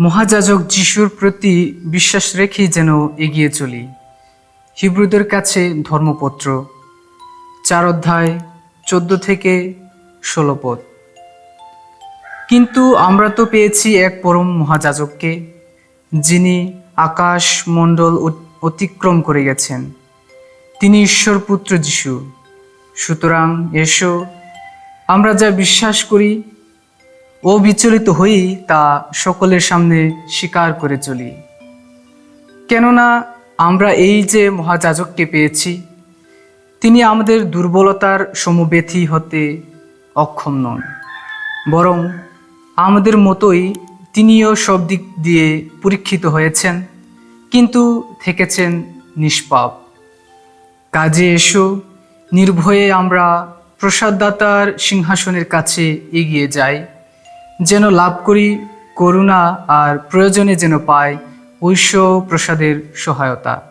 মহাযাজক যিশুর প্রতি বিশ্বাস রেখেই যেন এগিয়ে চলি। হিব্রুদের কাছে ধর্মপত্র, চার অধ্যায়, চোদ্দ থেকে ষোলো পদ। কিন্তু আমরা তো পেয়েছি এক পরম মহাযাজককে, যিনি আকাশ মণ্ডল অতিক্রম করে গেছেন। তিনি ঈশ্বর পুত্র যিশু। সুতরাং এসো, আমরা যা বিশ্বাস করি ও বিচলিত হই তা সকলের সামনে স্বীকার করে চলি। কেননা আমরা এই যে মহাযাজককে পেয়েছি, তিনি আমাদের দুর্বলতার সমব্যথী হতে অক্ষম নন, বরং আমাদের মতোই তিনিও সব দিক দিয়ে পরীক্ষিত হয়েছেন, কিন্তু থেকেছেন নিষ্পাপ। কাজে এসো, নির্ভয়ে আমরা প্রসাদদাতার সিংহাসনের কাছে এগিয়ে যাই। যেন লাভ করি করুণা আর প্রয়োজনে যেন পায় ঐশ্ব প্রসাদের সহায়তা।